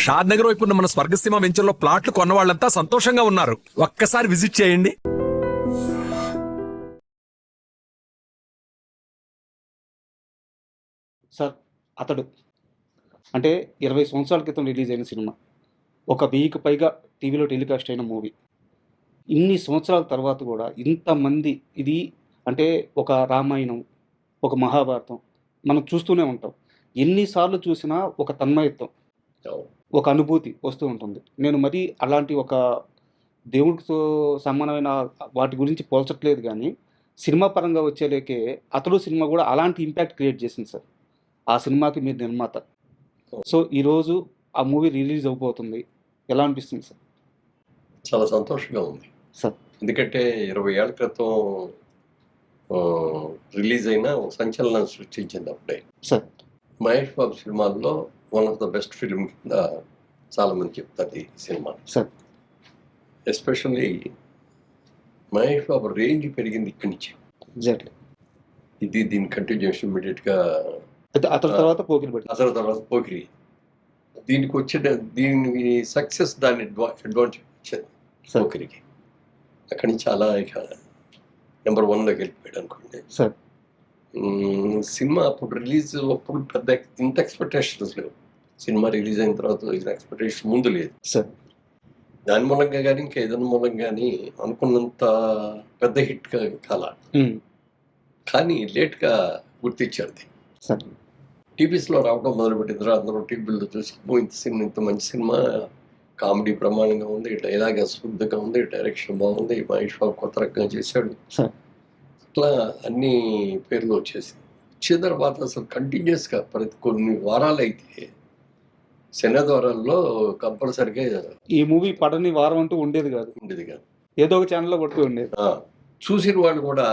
షాద్ నగర్ వైపు మన స్వర్గసీమ వెంచర్లో ప్లాట్లు కొన్న వాళ్ళంతా సంతోషంగా ఉన్నారు. ఒక్కసారి విజిట్ చేయండి. సార్ అతడు అంటే ఇరవై సంవత్సరాల క్రితం రిలీజ్ అయిన సినిమా. ఒక వెయ్యికి పైగా టీవీలో టెలికాస్ట్ అయిన మూవీ. ఇన్ని సంవత్సరాల తర్వాత కూడా ఇంతమంది ఇది అంటే ఒక రామాయణం ఒక మహాభారతం మనం చూస్తూనే ఉంటాం. ఎన్నిసార్లు చూసినా ఒక తన్మయత్వం. ఒక అనుభూతి వస్తూ ఉంటుంది. నేను మరీ అలాంటి ఒక దేవుడితో సమానమైన వాటి గురించి పోల్చట్లేదు కానీ సినిమా పరంగా వచ్చేలేకే అతడు సినిమా కూడా అలాంటి ఇంపాక్ట్ క్రియేట్ చేసింది సార్. ఆ సినిమాకి మీరు నిర్మాత. సో ఈరోజు ఆ మూవీ రిలీజ్ అవబోతుంది. ఎలా అనిపిస్తుంది సార్? చాలా సంతోషంగా ఉంది. సార్. ఎందుకంటే ఇరవై ఏళ్ళ క్రితం రిలీజ్ అయిన ఒక సంచలనం సృష్టించింది అప్పుడే. సార్. మహేష్ బాబు సినిమాల్లో one of the best film కింద చాలా మంది చెప్తారు ఈ cinema sir especially Mahesh Babu range పెరిగింది ఇక్కడి నుంచి. ఎగ్జాక్ట్లీ ఇది దీని కంటిన్యూషన్ ఇమీడియట్గా అయితే అతని తర్వాత పోకిరి అసలు తర్వాత పోకిరి. దీనికి వచ్చిన దీని సక్సెస్ దాని అడ్వాంటేజ్ వచ్చింది పోకిరికి. అక్కడి నుంచి అలా ఇక నెంబర్ వన్లోకి వెళ్ళిపోయాడు అనుకోండి. సినిమా అప్పుడు రిలీజ్ అప్పుడు పెద్ద ఇంత ఎక్స్పెక్టేషన్స్ లేవు. సినిమా రిలీజ్ అయిన తర్వాత ఎక్స్పెక్టేషన్ ముందు లేదు. సార్. దాని మూలంగా కానీ ఇంకా ఏదైనా మూలంగా కానీ అనుకున్నంత పెద్ద హిట్ కాల. కానీ లేట్గా గుర్తించారు టీవీస్లో రావడం మొదలుపెట్టిన తర్వాత అందరూ టీవీలో చూసి "ఓ, ఇంత సినిమా ఇంత మంచి సినిమా. కామెడీ ప్రమాణంగా ఉంది డైలాగ్ అశుద్ధంగా ఉంది డైరెక్షన్ బాగుంది మహేష్ బాబు కొత్త రకంగా చేశాడు. అట్లా అన్ని పేర్లు వచ్చేసి వచ్చిన తర్వాత అసలు కంటిన్యూస్గా ప్రతి కొన్ని వారాలు అయితే శనివారాల్లో కంపల్సరిగా ఈ మూవీ పడని వారం అంటూ ఉండేది కాదు. ఉండేది కాదు. ఏదో ఒక ఛానల్లో కొడుతూ ఉండేది. చూసిన వాళ్ళు కూడా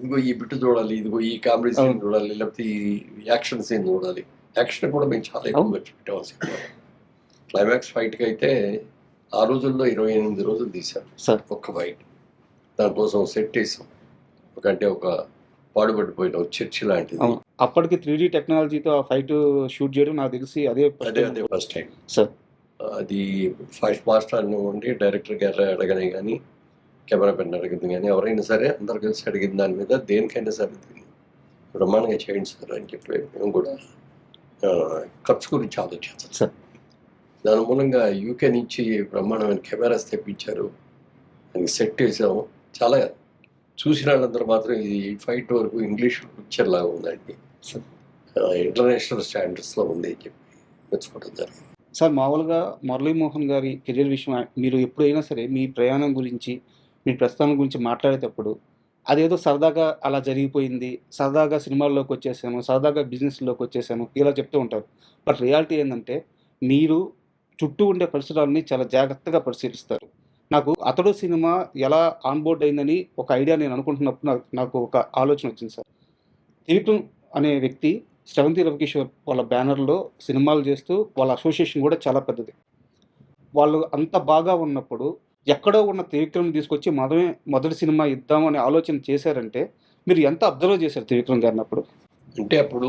ఇదిగో ఈ బిట్టు చూడాలి ఇదిగో ఈ కామెడీ సీన్ చూడాలి లేకపోతే ఈ యాక్షన్ సీన్ చూడాలి. యాక్షన్ కూడా మేము చాలా ఎక్కువ ఖర్చు పెట్టాం ఆ సినిమాలో క్లైమాక్స్ ఫైట్కి అయితే ఆ రోజుల్లో ఇరవై ఎనిమిది రోజులు తీశారు. సార్. ఒక్క ఫైట్ దానికోసం సెట్ వేసాం ఒక అంటే ఒక పాడుపడిపోయిన చర్చి లాంటిది. అప్పటికి త్రీ డీ టెక్నాలజీతో ఆ ఫైట్ షూట్ చేయడం నాకు తెలిసి అదే అదే అదే ఫస్ట్ టైం సార్ అది ఫస్ట్ మాస్టర్ ఉండి డైరెక్టర్ గారు అడగనే కానీ కెమెరా పెన్ అడిగింది కానీ ఎవరైనా సరే అందరు కలిసి అడిగిన దాని మీద దేనికైనా సరే బ్రహ్మాండంగా చేయండి సార్ అని చెప్పి మేము కూడా ఖర్చు గురించి ఆలోచించాం సార్ దాని మూలంగా యూకే నుంచి బ్రహ్మాండమైన కెమెరాస్ తెప్పించారు. దానికి సెట్ వేసాము చాలా చూసిన వాళ్ళందరూ మాత్రం ఇది ఫైట్ వరకు ఇంగ్లీష్ పిక్చర్ లాగా ఉందండి. ఇంటర్నేషనల్ స్టాండర్డ్స్లో ఉంది అని చెప్పి మెచ్చుకోవడం జరిగింది. సార్ మామూలుగా మురళీమోహన్ గారి కెరీర్ విషయం మీరు ఎప్పుడైనా సరే మీ ప్రయాణం గురించి మీ ప్రస్థానం గురించి మాట్లాడేటప్పుడు అదేదో సరదాగా అలా జరిగిపోయింది సరదాగా సినిమాల్లోకి వచ్చేసాను సరదాగా బిజినెస్లోకి వచ్చేసాను ఇలా చెప్తూ ఉంటారు. బట్ రియాలిటీ ఏంటంటే మీరు చుట్టూ ఉండే పరిసరాలని చాలా జాగ్రత్తగా పరిశీలిస్తారు. నాకు అతడు సినిమా ఎలా ఆన్బోర్డ్ అయిందని ఒక ఐడియా నేను అనుకుంటున్నప్పుడు నాకు నాకు ఒక ఆలోచన వచ్చింది సార్. త్రివిక్రమ్ అనే వ్యక్తి శ్రవంతి రవికిషోర్ వాళ్ళ బ్యానర్లో సినిమాలు చేస్తూ వాళ్ళ అసోసియేషన్ కూడా చాలా పెద్దది. వాళ్ళు అంత బాగా ఉన్నప్పుడు ఎక్కడో ఉన్న త్రివిక్రమ్ తీసుకొచ్చి మొదమే మొదటి సినిమా ఇద్దాం అనే ఆలోచన చేశారంటే మీరు ఎంత అబ్జర్వ్ చేశారు త్రివిక్రమ్ గారిని అప్పుడు? అంటే అప్పుడు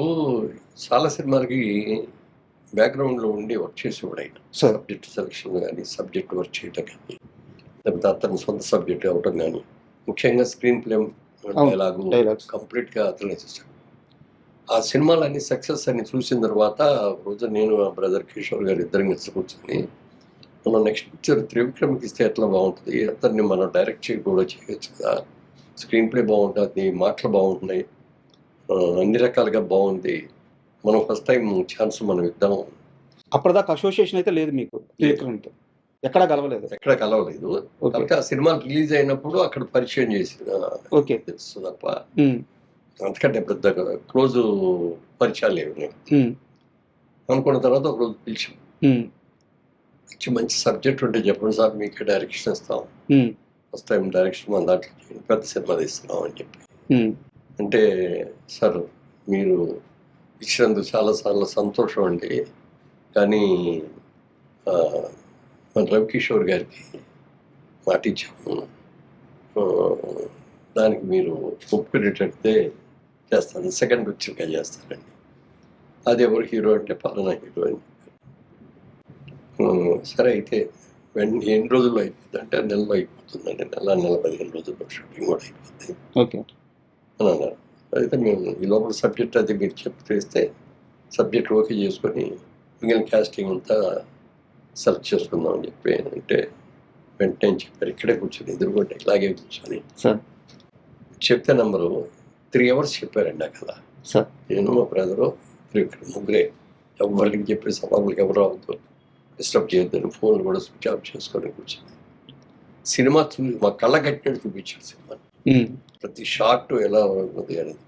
చాలా సినిమాలకి బ్యాక్గ్రౌండ్లో ఉండి వర్క్ చేసేవాడు ఆయన. సబ్జెక్ట్ సెలక్షన్ కానీ సబ్జెక్ట్ వర్క్ చేయటం కానీ లేకపోతే అతని సొంత సబ్జెక్ట్ అవ్వటం కానీ ముఖ్యంగా స్క్రీన్ ప్లే డైలాగు కంప్లీట్గా అతనే చేశాడు. ఆ సినిమాలన్నీ సక్సెస్ అని చూసిన తర్వాత రోజు నేను ఆ బ్రదర్ కిషోర్ గారు ఇద్దరం కలిసి కూర్చొని మనం నెక్స్ట్ పిక్చర్ త్రివిక్రమ్కి ఇస్తే ఎట్లా బాగుంటుంది? అతన్ని మనం డైరెక్ట్ చేయ కూడా చేయొచ్చు కదా. స్క్రీన్ ప్లే బాగుంటుంది మాటలు బాగుంటున్నాయి అన్ని రకాలుగా బాగుంది. మనం ఫస్ట్ టైం ఛాన్స్ మనం ఇద్దాం. అప్పటిదాకా అసోసియేషన్ అయితే లేదు మీకు త్రివిక్రమ్తో. ఎక్కడా కలవలేదు. ఎక్కడ కలవలేదు. ఆ సినిమా రిలీజ్ అయినప్పుడు అక్కడ పరిచయం చేసిన ఓకే. తెలుసు తప్ప అంతకంటే పెద్ద క్లోజ్ పరిచయాలు లేవు. ఉమ్, అనుకున్న తర్వాత ఒక రోజు పిలిచాం మంచి మంచి సబ్జెక్ట్ ఉంటే చెప్పండి సార్ మీకు డైరెక్షన్ ఇస్తాం. ఫస్ట్ టైం డైరెక్షన్ మన దాంట్లో. పెద్ద సినిమా తీస్తున్నాం అని చెప్పి. అంటే సార్ మీరు ఇచ్చినందుకు చాలా చాలా సంతోషం అండి. కానీ మన రవికిషోర్ గారికి మాట ఇచ్చాము దానికి మీరు ఒప్పుకునేటట్టే చేస్తాను. సెకండ్ పిక్చర్గా చేస్తానండి అది ఎవరు హీరో అంటే పలానా హీరో అని. సరే అయితే వెన్ ఎన్ని రోజుల్లో అయిపోతుంది అంటే నెలలో అయిపోతుందండి. నెల నెల పదిహేను రోజుల్లో షూటింగ్ కూడా అయిపోతుంది ఓకే. అని అన్నారు. అయితే మేము ఈ లోపల సబ్జెక్ట్ అది మీరు చెప్పేస్తే సబ్జెక్ట్ ఓకే చేసుకొని మిగిలిన క్యాస్టింగ్ అంతా సెలెక్ట్ చేసుకుందాం అని చెప్పి అంటే వెంటనే చెప్పారు. ఇక్కడే కూర్చొని ఎదురుకుంటే ఇలాగే కూర్చొని సార్. చెప్తే నెంబరు త్రీ అవర్స్ చెప్పారండి ఆ కథ. సార్. నేను మా బ్రదరు ఇక్కడ ముగ్గురే. ఎవరికి చెప్పేసి సభకులకి ఎవరు రావద్దు. డిస్టర్బ్ చేయొద్దని ఫోన్లు కూడా స్విచ్ ఆఫ్ చేసుకొని కూర్చొని. సినిమా చూ మా కళ్ళ కట్టినట్టు చూపించారు సినిమా. ప్రతి షాట్ ఎలా ఉన్నది అనేది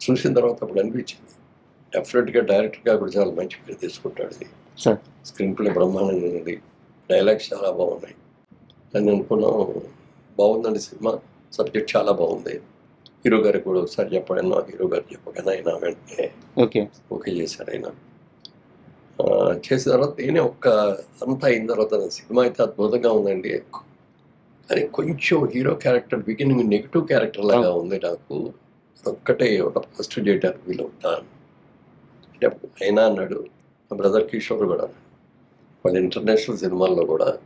చూసిన తర్వాత అప్పుడు అనిపించింది. డెఫినెట్గా డైరెక్టర్గా కూడా చాలా మంచి పేరు తీసుకుంటాడు స్క్రీన్ ప్లే బ్రహ్మాండంగా ఉన్నది డైలాగ్స్ చాలా బాగున్నాయి. అని అనుకున్నాం బాగుందండి సినిమా. సబ్జెక్ట్ చాలా బాగుంది. హీరో గారికి కూడా ఒకసారి చెప్పాను హీరో గారు చెప్పగానే ఆయన వెంటనే ఓకే. ఓకే చేశారు ఆయన. చేసిన తర్వాత నేనే ఒక్క అంతా అయిన తర్వాత నా సినిమా అయితే అద్భుతంగా ఉందండి. కానీ కొంచెం hero character beginning negative character లాగా ఉంది నాకు. ఒక్కటే ఒక ఫస్ట్ ఉంటాను అంటే అప్పుడు అయినా అన్నాడు బ్రదర్ కిషోర్ కూడా అన్నాడు. వాళ్ళ ఇంటర్నేషనల్ సినిమాల్లో కూడా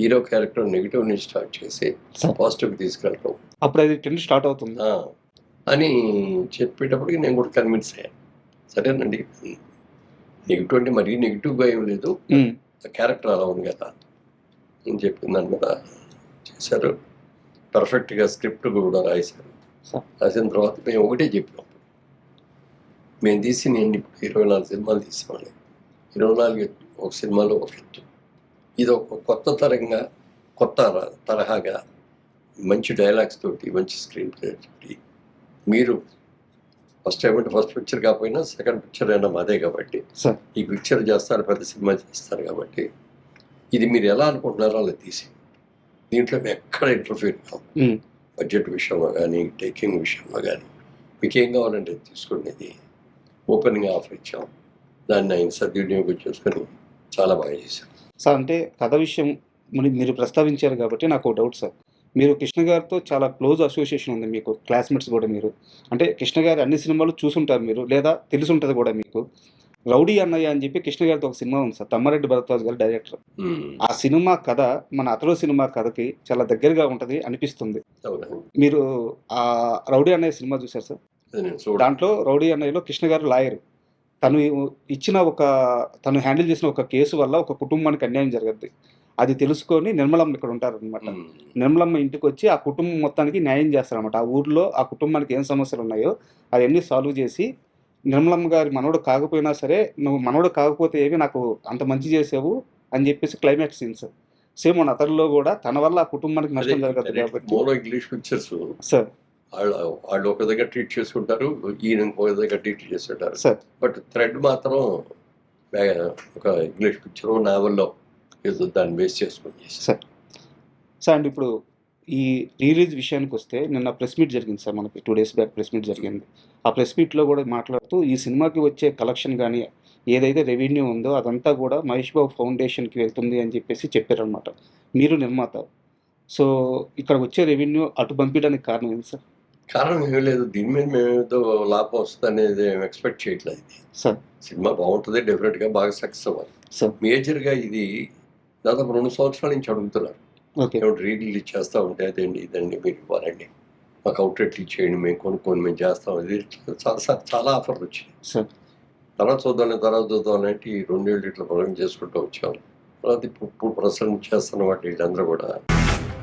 హీరో క్యారెక్టర్ నెగిటివ్ నుంచి స్టార్ట్ చేసి. పాజిటివ్ తీసుకెళ్ళటం. అప్పుడు అది ట్రెండ్ స్టార్ట్ అవుతుంది. అని చెప్పేటప్పటికి నేను కూడా కన్విన్స్ అయ్యాను సరేనండి. నెగిటివ్ అంటే మరీ నెగిటివ్గా ఏం లేదు. క్యారెక్టర్ అలా ఉంది కదా అని చెప్పిన దాని మీద చేశారు. పర్ఫెక్ట్గా స్క్రిప్ట్ కూడా రాశారు. రాసిన తర్వాత మేము ఒకటే చెప్పాం. మేము తీసి నేను ఇప్పుడు ఇరవై నాలుగు సినిమాలు తీసామండి ఇరవై నాలుగు ఒక సినిమాలో ఒక ఎత్తు ఇది ఒక కొత్త తరంగా కొత్త తరహాగా మంచి డైలాగ్స్ తోటి మంచి స్క్రీన్ ప్లే తోటి మీరు ఫస్ట్ టైం అంటే ఫస్ట్ పిక్చర్ కాకపోయినా సెకండ్ పిక్చర్ అయినా మాదే కాబట్టి ఈ పిక్చర్ చేస్తారు పెద్ద సినిమా చేస్తారు కాబట్టి ఇది మీరు ఎలా అనుకుంటున్నారో అలా తీసి. దీంట్లో మేము ఎక్కడ ఇంటర్ఫీర్ కావు బడ్జెట్ విషయంలో కానీ టేకింగ్ విషయంలో కానీ మీకు ఏం కావాలంటే తీసుకోండి. ఇది ఓపెన్గా ఆఫర్ ఇచ్చాం. దాన్ని ఆయన సద్వినియోగం చేసుకొని చాలా బాగా చేశాం సార్ అంటే కథ విషయం మరి ప్రస్తావించారు కాబట్టి నాకు డౌట్ సార్. మీరు కృష్ణ గారితో చాలా క్లోజ్ అసోసియేషన్ ఉంది మీకు క్లాస్మేట్స్ కూడా మీరు. అంటే కృష్ణ గారి అన్ని సినిమాలు చూసుంటారు మీరు లేదా తెలిసి ఉంటుంది కూడా మీకు. రౌడీ అన్నయ్య అని చెప్పి కృష్ణ గారితో ఒక సినిమా ఉంది సార్ తమ్మారెడ్డి భరద్వాజ్ గారు డైరెక్టర్. ఆ సినిమా కథ మన అతడు సినిమా కథకి చాలా దగ్గరగా ఉంటుంది అనిపిస్తుంది. మీరు ఆ రౌడీ అన్నయ్య సినిమా చూసారు సార్? దాంట్లో రౌడీ అన్నయ్యలో కృష్ణ గారు లాయర్. తను ఇచ్చిన ఒక తను హ్యాండిల్ చేసిన ఒక కేసు వల్ల ఒక కుటుంబానికి అన్యాయం జరగద్ది. అది తెలుసుకొని నిర్మలమ్మ ఇక్కడ ఉంటారనమాట మ్మ్. నిర్మలమ్మ ఇంటికి వచ్చి ఆ కుటుంబం మొత్తానికి న్యాయం చేస్తారనమాట ఆ ఊర్లో ఆ కుటుంబానికి ఏం సమస్యలు ఉన్నాయో అవన్నీ సాల్వ్ చేసి నిర్మలమ్మ గారి మనవడు కాకపోయినా సరే నువ్వు మనవడు కాకపోతే ఏవి నాకు అంత మంచి చేసావు అని చెప్పేసి క్లైమాక్స్ సీన్స్ సేమ్ మన అతనిలో కూడా తన వల్ల ఆ కుటుంబానికి నష్టం జరగదు కాబట్టి. English pictures. సార్ వాళ్ళు వాళ్ళు ఒక దగ్గర ట్రీట్ చేసుకుంటారు ఈయన ఇంకొక దగ్గర ట్రీట్ చేస్తుంటారు. సార్ బట్ థ్రెడ్ మాత్రం ఒక ఇంగ్లీష్ పిక్చర్ నావెల్లో ఏదో దాన్ని బేస్ చేసుకొని సార్ సార్ అండ్ ఇప్పుడు ఈ రిలీజ్ విషయానికి వస్తే నిన్న ప్రెస్ మీట్ జరిగింది సార్ మనకి two days back press meet జరిగింది. ఆ ప్రెస్ మీట్లో కూడా మాట్లాడుతూ ఈ సినిమాకి వచ్చే కలెక్షన్ కానీ ఏదైతే రెవెన్యూ ఉందో అదంతా కూడా మహేష్ బాబు ఫౌండేషన్కి వెళ్తుంది అని చెప్పేసి చెప్పారనమాట మీరు నిర్మాత. సో ఇక్కడ వచ్చే రెవెన్యూ అటు పంపించడానికి కారణం ఏంటి సార్ కారణం ఏమీ లేదు. దీని మీద మేము ఏదో లాభం వస్తుంది అనేది ఎక్స్పెక్ట్ చేయట్లేదు. సార్. సినిమా బాగుంటుంది డెఫినెట్గా బాగా సక్సెస్ అవ్వాలి. సార్. మేజర్గా ఇది దాదాపు రెండు సంవత్సరాల నుంచి అడుగుతున్నారు. ఓకే. మేము రీ రిలీజ్ చేస్తూ ఉంటే అదేంటి ఇదండి మీరు ఇవ్వాలండి. మాకు అవుట్లెట్ ఇచ్చేయండి మేము కొనుక్కొని మేము చేస్తాం. ఇది చాలా చాలా ఆఫర్లు వచ్చాయి తర్వాత చూద్దాం తర్వాత చూద్దాం అంటే ఈ రెండేళ్ళు ఇట్లా పొలం చేసుకుంటూ వచ్చాం. తర్వాత ఇప్పుడు ఇప్పుడు ప్రసన్న చేస్తున్న వాటి వీళ్ళందరూ కూడా